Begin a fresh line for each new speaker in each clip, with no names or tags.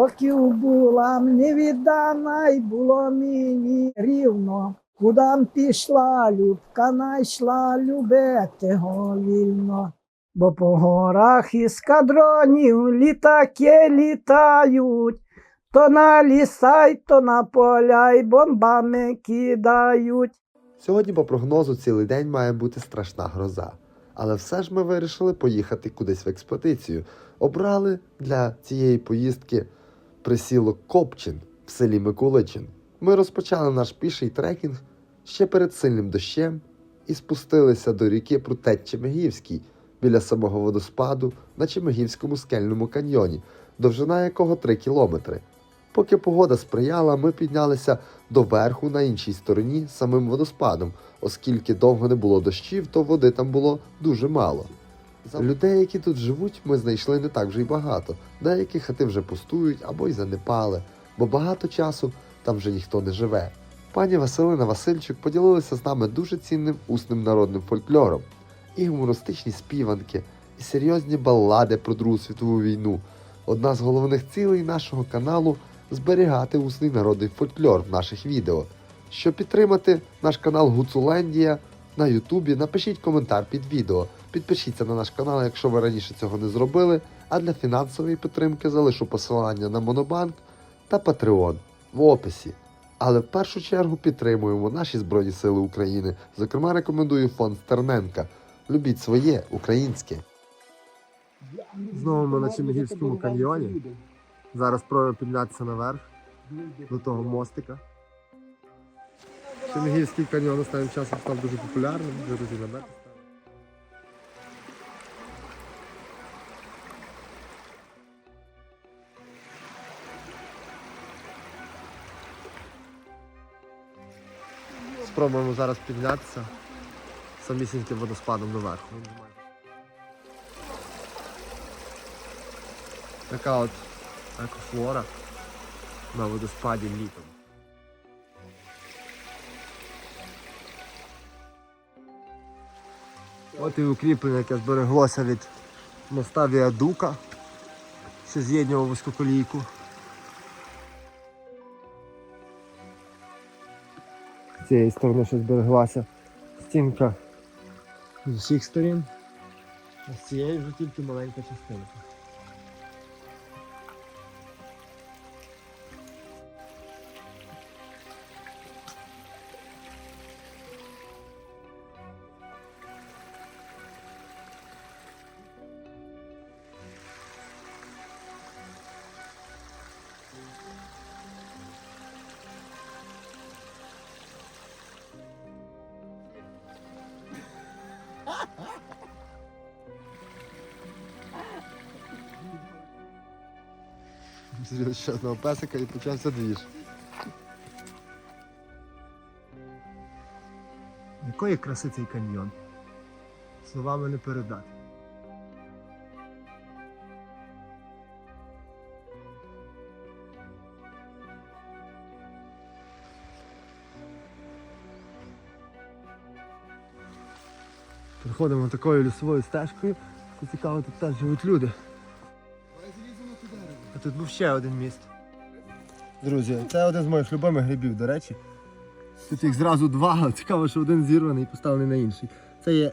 поків була мені віддана, й було мені рівно. Кудам пішла любка, найшла любити вільно. Бо по горах із кадронів літаки літають, то на ліса, й то на поля, й бомбами кидають.
Сьогодні, по прогнозу, цілий день має бути страшна гроза. Але все ж ми вирішили поїхати кудись в експедицію. Обрали для цієї поїздки присілок Копчин в селі Миколичин. Ми розпочали наш піший трекінг ще перед сильним дощем і спустилися до ріки Прутет Чемегівський біля самого водоспаду на Чемегівському скельному каньйоні, довжина якого 3 кілометри. Поки погода сприяла, ми піднялися до верху на іншій стороні самим водоспадом, оскільки довго не було дощів, то води там було дуже мало. Людей, які тут живуть, ми знайшли не так вже й багато. Деякі хати вже пустують або й занепали, бо багато часу там вже ніхто не живе. Пані Василина Васильчук поділилася з нами дуже цінним усним народним фольклором, і гумористичні співанки, і серйозні балади про Другу світову війну. Одна з головних цілей нашого каналу зберігати усний народний фольклор в наших відео. Щоб підтримати наш канал Гуцулендія на Ютубі, напишіть коментар під відео. Підпишіться на наш канал, якщо ви раніше цього не зробили. А для фінансової підтримки залишу посилання на Монобанк та Patreon в описі. Але в першу чергу підтримуємо наші Збройні Сили України. Зокрема, рекомендую фонд Стерненка. Любіть своє українське. Знову ми на Чемігівському каньйоні. Зараз спробуємо піднятися наверх до того мостика. Чемігівський каньйон останнім часом став дуже популярним, друзі на мети. Спробуємо зараз піднятися самісіньким водоспадом доверху. Така от екофлора на водоспаді літом. От і укріплення, яке збереглося від моста Віадука, що з'єднував вузькоколійку. З цієї сторони ще збереглася стінка з усіх сторін, а з цієї вже тільки маленька частинка. Зріз ще одного песика і почався двіж. Якої краси цей каньйон? Словами не передати. Приходимо такою лісовою стежкою. Тут цікаво, тут теж живуть люди. А тут був ще один міст. Друзі, це один з моїх любимих грибів, до речі. Тут їх зразу два, але цікаво, що один зірваний і поставлений на інший. Це є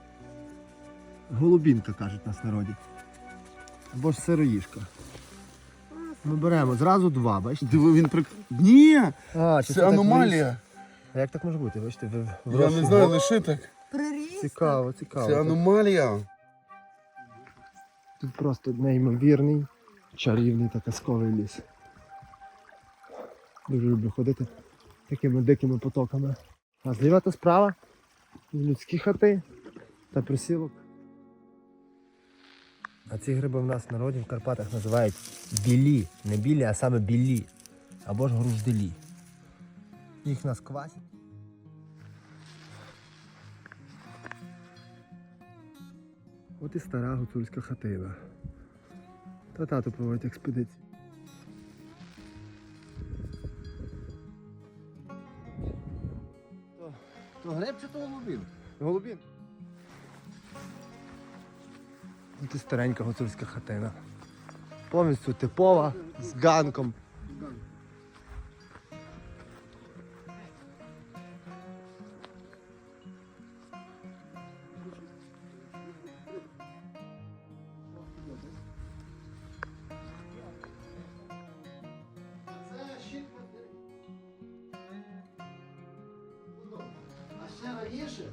голубінка, кажуть нас народі. Або ж сироїшка. Ми беремо зразу два, бачите?
Диви, він прик... Ні,
А, чи
це
так
аномалія.
А як так може бути? Бачите, ви
Я не знаю, лише так.
Цікаво, цікаво.
Це аномалія.
Тут просто неймовірний, чарівний та казковий ліс. Дуже люблю ходити такими дикими потоками. А зліва та справа людські хати та присілок. А ці гриби в нас в народі в Карпатах називають білі. Не білі, а саме білі. Або ж гружделі. Їх нас квасять. От і стара гуцульська хатина. Та тато проводить експедиції.
То греб чи то голубін?
Голубін. От і старенька гуцульська хатина.
Повністю типова, з ганком.
А раніше,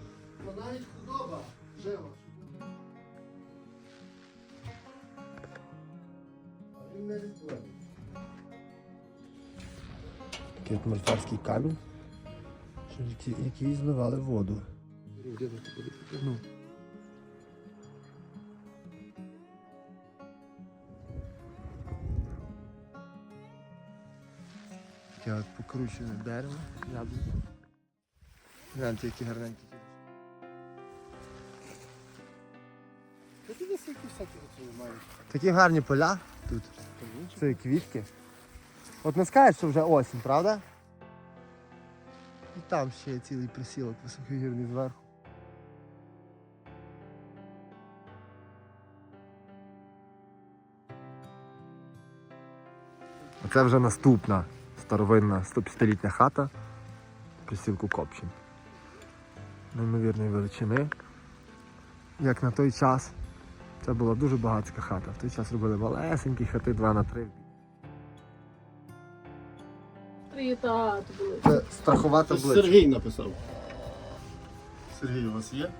то навіть худоба жила. Він не відплив.
Такий от мальтарський камінь, які- який зливали воду. Ну. Таке от покручене дерево, яблуко. Гляньте, які гарненькі.
Які всякі оці маєш.
Такі гарні поля тут. Це квітки. От не скажеш, що вже осінь, правда? І там ще є цілий присілок високогірний зверху. Оце вже наступна старовинна 150-літня хата присілку Копчин. Неймовірної величини. Як на той час це була дуже багатська хата. В той час робили малесенькі хати 2 на 3.
Три та були.
Це страхова
Це
табличка.
Сергій написав. Сергій у вас є?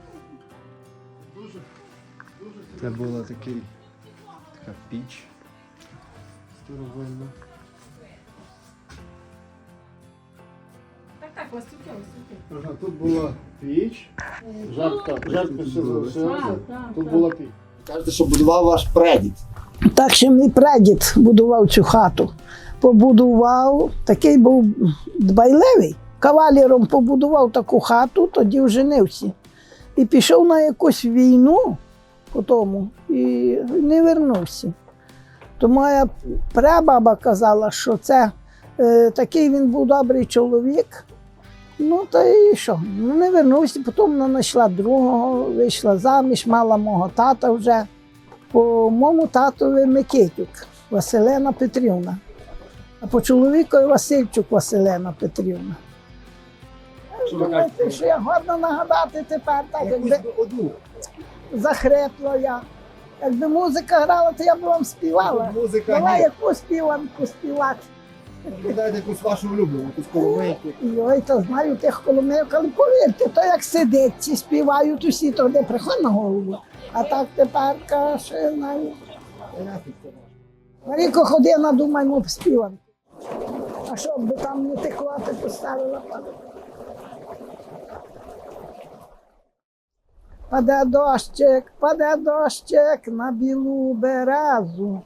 Це була такий, така піч старовинна.
Васюки.
Ага, тут була піч. Жартка, жартка ще залишилася. Тут була піч.
Кажете, що будував ваш предід.
Так що мій прадід будував цю хату. Побудував, такий був дбайливий. Кавалером побудував таку хату, тоді вженився. І пішов на якусь війну по тому і не вернувся. То моя прабаба казала, що це е, такий він був добрий чоловік. Ну, та і що? Ну, не вернувся, потім вона знайшла другого, вийшла заміж, мала мого тата вже по моєму татові Микитюк Василена Петрівна, а по чоловікові Васильчук Василена Петрівна. Думаєте, що я годна нагадати тепер, так якби захрепла я. Якби музика грала, то я б вам співала.
Музика
Давай яку співанку співати.
Дайте якусь вашу улюблену, якусь коломийку.
Ой, то знаю тих коломийок, але повірте, то як сидить, ці співають усі, то де приходить на голову. А так тепер каже, знаю. Маріко ходи, надумаймо співанку. А що би там не текло, ти поставила. Паде дощик, паде дощик на білу березу,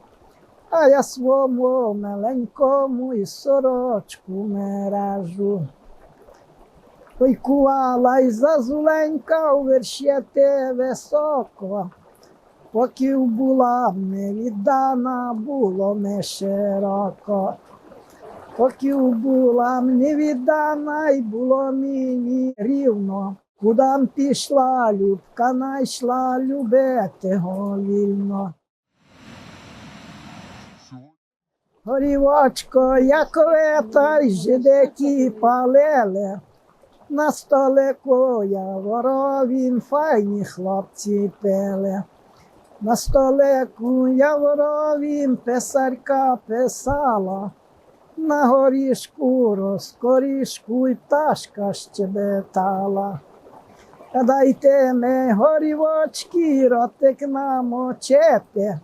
а я свому миленькому і сорочку мережу. Ой, кувала й зазуленька у вершєти високо, поки була не віддана, було не широко. Поки була не віддана, й було мені рівно. Кудам пішла любка, найшла любити вільно. Горівочко, яковета, й жидеті палили. На столику яворовім файні хлопці пили. На столику яворовім писарка писала. На горішку розкорішку й пташка щебетала. Дайте ми горівочки, ротик нам намочити,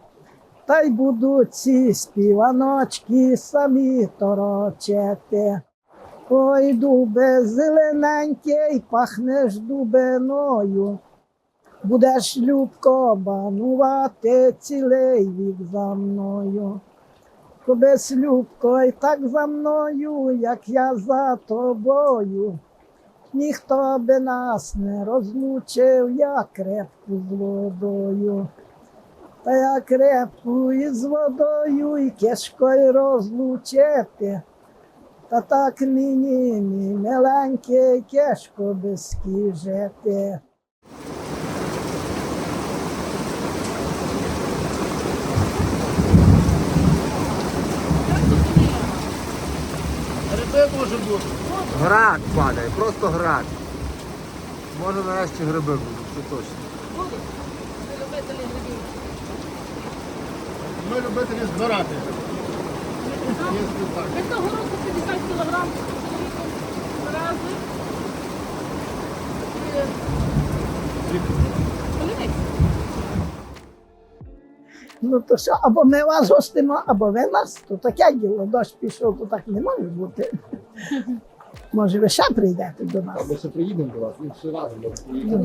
та й будуть ці співаночки самі торочити. Ой, дубе зелененький, пахнеш дубиною. Будеш любко банувати цілий вік за мною. Кобись любко, й так за мною, як я за тобою. Ніхто би нас не розлучив, я крепку з водою. Та я крепку із водою і кишкою розлучити, та так мені мій миленький кешко без жити.
може.
Град падає, просто град. Може нарешті гриби будуть, це точно.
Будуть. Любителі грибів.
Ми любителі збирати.
Ми того року 50 кілограм чоловіком
Ну то що, або ми вас гостимо, або ви нас. То таке діло, дощ пішов, то так не може бути. Може, ви ще прийдете до нас.
Ми ще приїдемо до вас, інший раз ми приїдемо.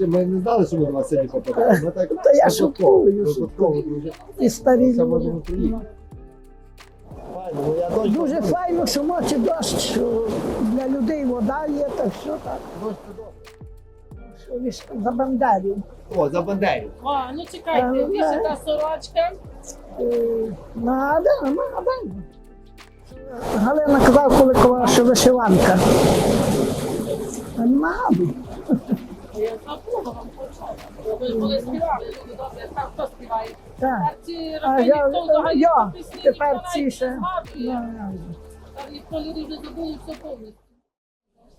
Ми не знали, що ми до вас сьогодні попадаємо. Ми
То я шуткую. І старі люди.
ну дощ
Дуже файно, що ночі дощ, що для людей вода є, так що так. Що ви за бандерів.
О, за бандерів.
О, ну чекайте,
Е,
більше та сорочка.
Е, Надо, надо. Галина казав Куликова, що вишиванка.
Я хто співає.
Так.
Тепер ці
А
робили,
я,
хто взагалі
я
пісні
тепер ці ще.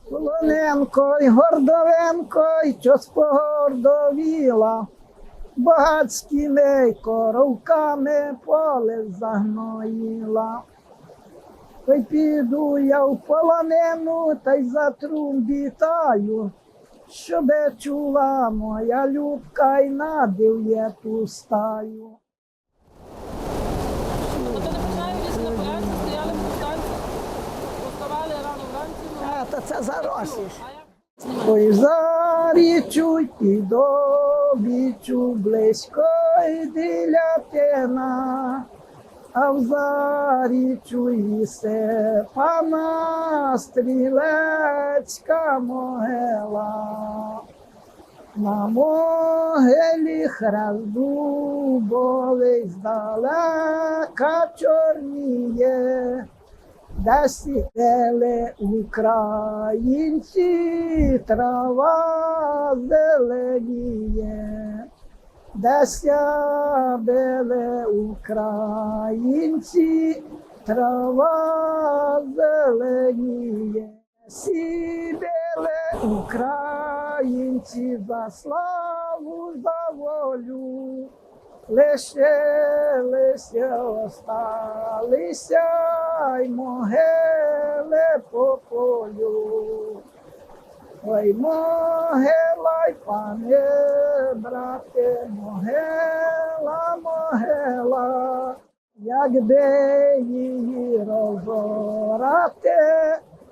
Полоненко й Гордовенко, й чос погордовіла. Багацькими коровками поле загноїла. Ой піду я в полонину та й затрумбітаю, щоби чула моя любка й надив'є ту стаю.
Не починаю лізти на полянці, стояли в повстанці, поставали рано вранці. ну,
А, та це
як?
Ой, зарічу і добічу близько йдиля п'яна, а в зарічу і пана стрілецька могила. На могилі хрест дубовий здалека чорніє. Де сидели українці, трава зеленіє, де сядели українці, трава зеленіє, сідели українці за славу, за волю. Лишилися, осталися й могили по полю. Ой, могила й пане, брате, могила, могила, якби її розорати,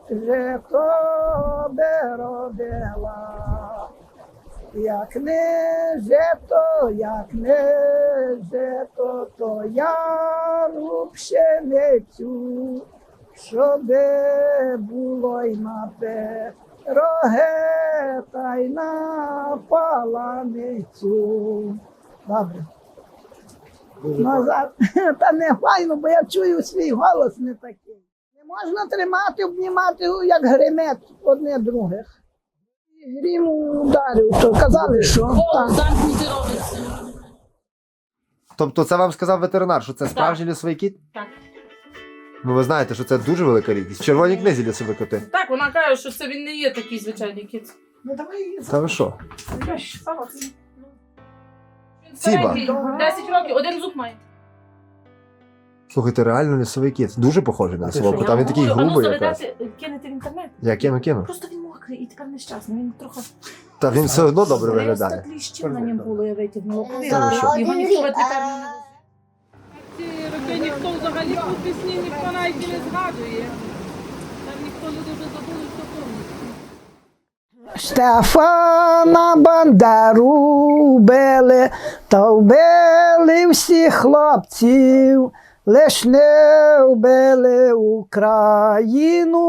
вже то би родила. Як не жито, як не жито, то я руб щоби було й на паланицю. Добре. Назад. Та не файно, бо я чую свій голос не такий. Не можна тримати, обнімати, як гримет одне других. Грім ударив, то казали, що так.
Тобто це вам сказав ветеринар, що це справжній лісовий кіт?
Так.
Ну ви знаєте, що це дуже велика рідкість. В червоній книзі лісові коти.
Так, вона каже, що це він не є такий звичайний кіт.
Ну давай її
Та ви що?
Я ж сама. Ну. Він
Ціба.
старенький, 10 років, один зуб має.
Слухайте, реально лісовий кіт. Дуже похожий на лісового кота. Він такий
Я говорю,
грубий
а ну
якраз.
заведете, кинете в інтернет.
Я кину, кину.
Просто він мокрий і тепер нещасний. Він трохи
Та він все одно добре виглядає.
кліщів на ньому було, я витягнула.
Та?
Його ніхто не возив. Ці роки ніхто взагалі по пісні ніхто навіть не згадує. Там ніхто люди вже забули, що повністю.
Стефана Бандеру били, та вбили всіх хлопців, лиш не вбили Україну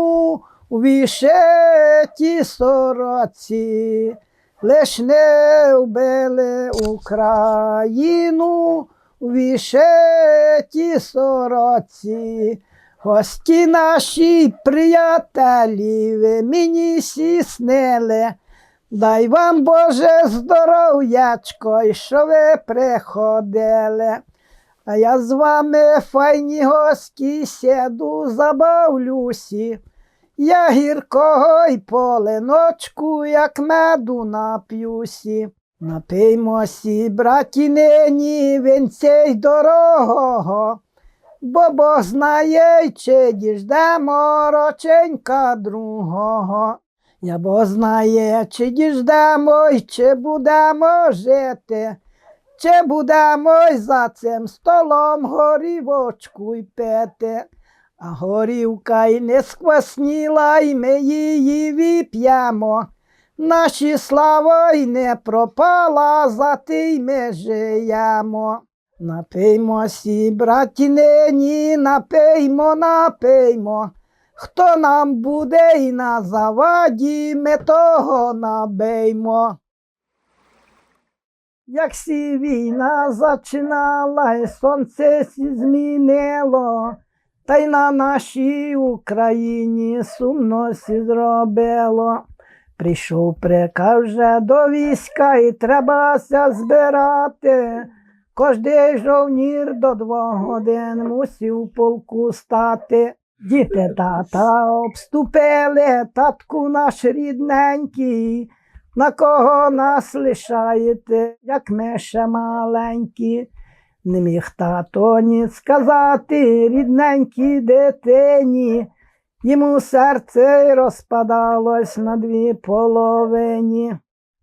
у вішеті сороці, лиш не вбили Україну у вішеті сороці. Гості наші приятелі, ви мені сіснили. Дай вам Боже здоров'ячко, і що ви приходили. А я з вами, файні гості, сяду, забавлюсі. Я гіркого й поленочку, як меду нап'юсі. Напиймосі, браті, нині вінцей дорогого, бо Бог знає, чи діждемо роченька другого. Я бо знає, чи діждемо, й чи будемо жити, чи будемо й за цим столом горівочку й пити. А горівка й не сквасніла, й ми її віп'ємо. Наші слава й не пропала, за ти й ми жиємо. Напиймосі, браті, нині, напиймо, напиймо. Хто нам буде і на заваді, ми того набиймо. Як сі війна зачинала, і сонце сі змінило, та й на нашій Україні сумно сі зробило. Прийшов приказ вже до війська і требася збирати. Кожний жовнір до двох годин мусів полку стати. Діти тата обступили, татку наш рідненький, на кого нас лишаєте, як ми ще маленькі. Не міг тато ні сказати рідненькій дитині, йому серце розпадалось на дві половині.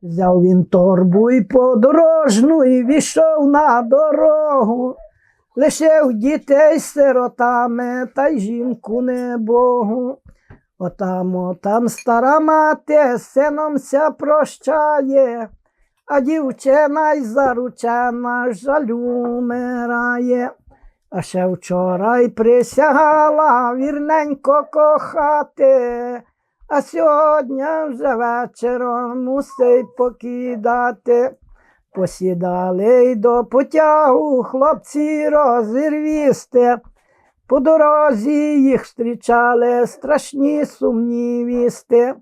Взяв він торбу і подорожну і війшов на дорогу. Лишив дітей сиротами та й жінку небогу. Отам, отам стара мати сином ся прощає, а дівчина й заручена жалю мирає. А ще вчора й присягала вірненько кохати, а сьогодні вже вечором мусить покидати. Посідали й до потягу хлопці розірвісти. По дорозі їх зустрічали страшні сумні вісти,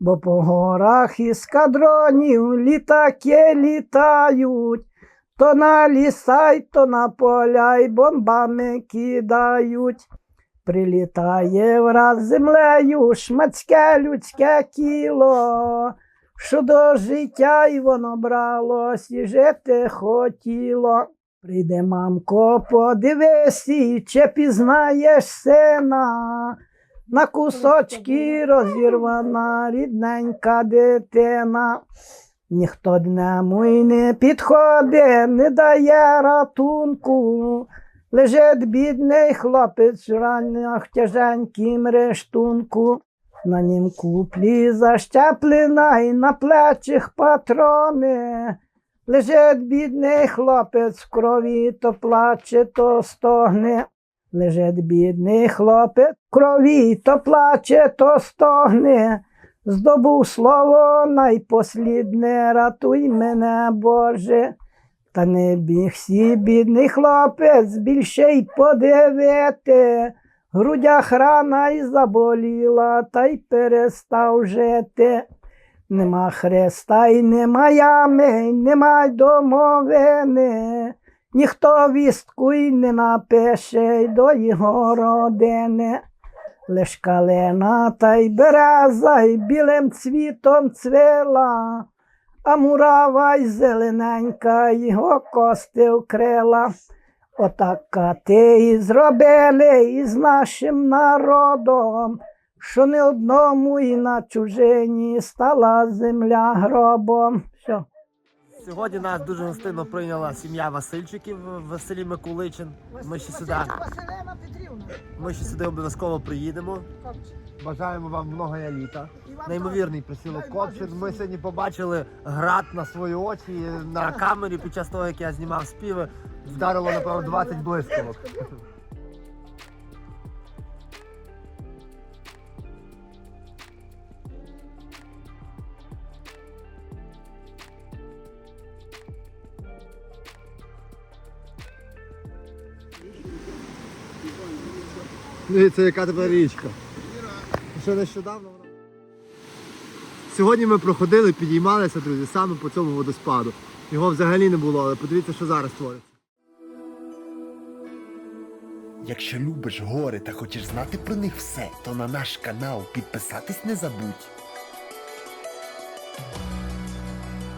бо по горах із кадронів літаки літають, то на ліса то на поля й бомбами кидають. Прилітає враз землею шматське людське тіло, що до життя й воно бралось і жити хотіло. Прийде мамко, подивись, чи пізнаєш сина, на кусочки розірвана рідненька дитина. Ніхто днему й не підходить, не дає ратунку. Лежить бідний хлопець в ранах тяженьким рештунку. На нім куплі защеплена і на плечах патрони. Лежить бідний хлопець в крові, то плаче, то стогне. Лежить бідний хлопець в крові, то плаче, то стогне. Здобув слово найпослідне, ратуй мене, Боже. Та не біг сі, бідний хлопець, більше й подивити. Грудях рана й заболіла, та й перестав жити. Нема хреста й нема ями, нема домовини. Ніхто вістку й не напише й до його родини. Лиш калина та й береза й білим цвітом цвела, а мурава й зелененька його кости вкрила. Отак кати і зробили із нашим народом, що не одному і на чужині стала земля гробом. Все.
Сьогодні нас дуже гостинно прийняла сім'я Васильчиків в селі Миколичин. Ми ще сюди,
Василина Петрівна.
ми ще сюди обов'язково приїдемо. Бажаємо вам много літа. Неймовірний присілок Копчин. Ми сьогодні побачили град на свої очі на камері під час того, як я знімав співи. Вдарило, напевно, 20 блискавок. Дивіться, яка тепер річка. Ще нещодавно вона. Сьогодні ми проходили, підіймалися, друзі, саме по цьому водоспаду. Його взагалі не було, але подивіться, що зараз твориться.
Якщо любиш гори та хочеш знати про них все, то на наш канал підписатись не забудь.